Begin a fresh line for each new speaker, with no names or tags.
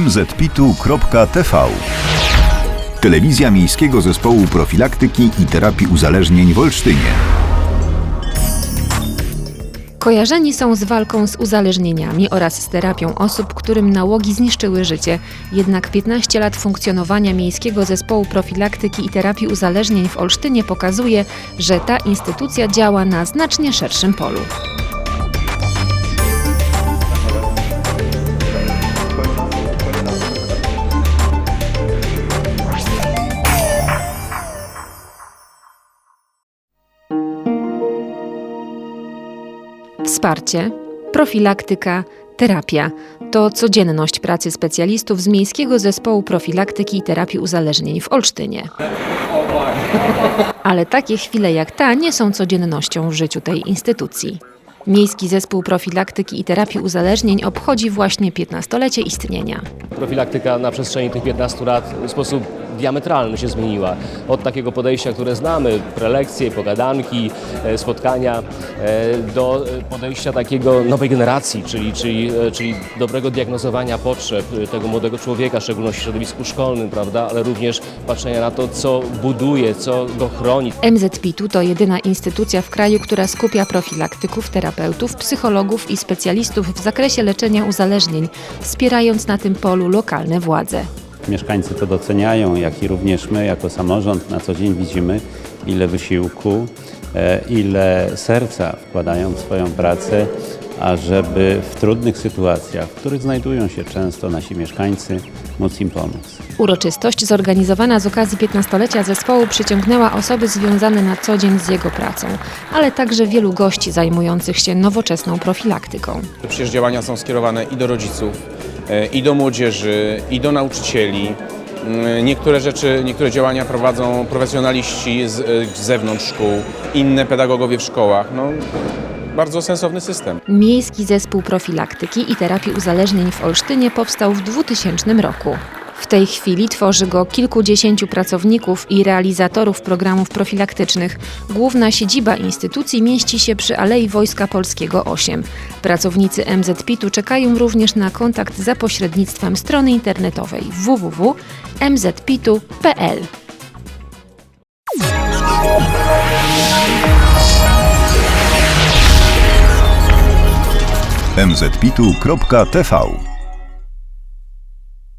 mzpitu.tv Telewizja Miejskiego Zespołu Profilaktyki i Terapii Uzależnień w Olsztynie.
Kojarzeni są z walką z uzależnieniami oraz z terapią osób, którym nałogi zniszczyły życie. Jednak 15 lat funkcjonowania Miejskiego Zespołu Profilaktyki i Terapii Uzależnień w Olsztynie pokazuje, że ta instytucja działa na znacznie szerszym polu. Wsparcie, profilaktyka, terapia to codzienność pracy specjalistów z Miejskiego Zespołu Profilaktyki i Terapii Uzależnień w Olsztynie. Ale takie chwile jak ta nie są codziennością w życiu tej instytucji. Miejski Zespół Profilaktyki i Terapii Uzależnień obchodzi właśnie 15-lecie istnienia.
Profilaktyka na przestrzeni tych 15 lat w sposób diametralny się zmieniła. Od takiego podejścia, które znamy, prelekcje, pogadanki, e, spotkania, e, do podejścia takiego nowej generacji, czyli, czyli, e, czyli dobrego diagnozowania potrzeb tego młodego człowieka, w szczególności w środowisku szkolnym, prawda, ale również patrzenia na to, co buduje, co go chroni.
MZPIT-u to jedyna instytucja w kraju, która skupia profilaktyków, terapeutów, psychologów i specjalistów w zakresie leczenia uzależnień, wspierając na tym polu lokalne władze.
Mieszkańcy to doceniają, jak i również my jako samorząd na co dzień widzimy, ile wysiłku, e, ile serca wkładają w swoją pracę, ażeby w trudnych sytuacjach, w których znajdują się często nasi mieszkańcy, móc im pomóc.
Uroczystość zorganizowana z okazji 15-lecia zespołu przyciągnęła osoby związane na co dzień z jego pracą, ale także wielu gości zajmujących się nowoczesną profilaktyką.
Przecież działania są skierowane i do rodziców, i do młodzieży, i do nauczycieli. Mm, Niektóre rzeczy, niektóre działania prowadzą profesjonaliści z, e, z zewnątrz szkół, inne pedagogowie w szkołach. No, bardzo sensowny system.
Miejski Zespół Profilaktyki i Terapii Uzależnień w Olsztynie powstał w 2000 roku. W tej chwili tworzy go kilkudziesięciu pracowników i realizatorów programów profilaktycznych. Główna siedziba instytucji mieści się przy Alei Wojska Polskiego 8. Pracownicy MZPIT-u czekają również na kontakt za pośrednictwem strony internetowej www.mzpitu.pl.
mzpitu.tv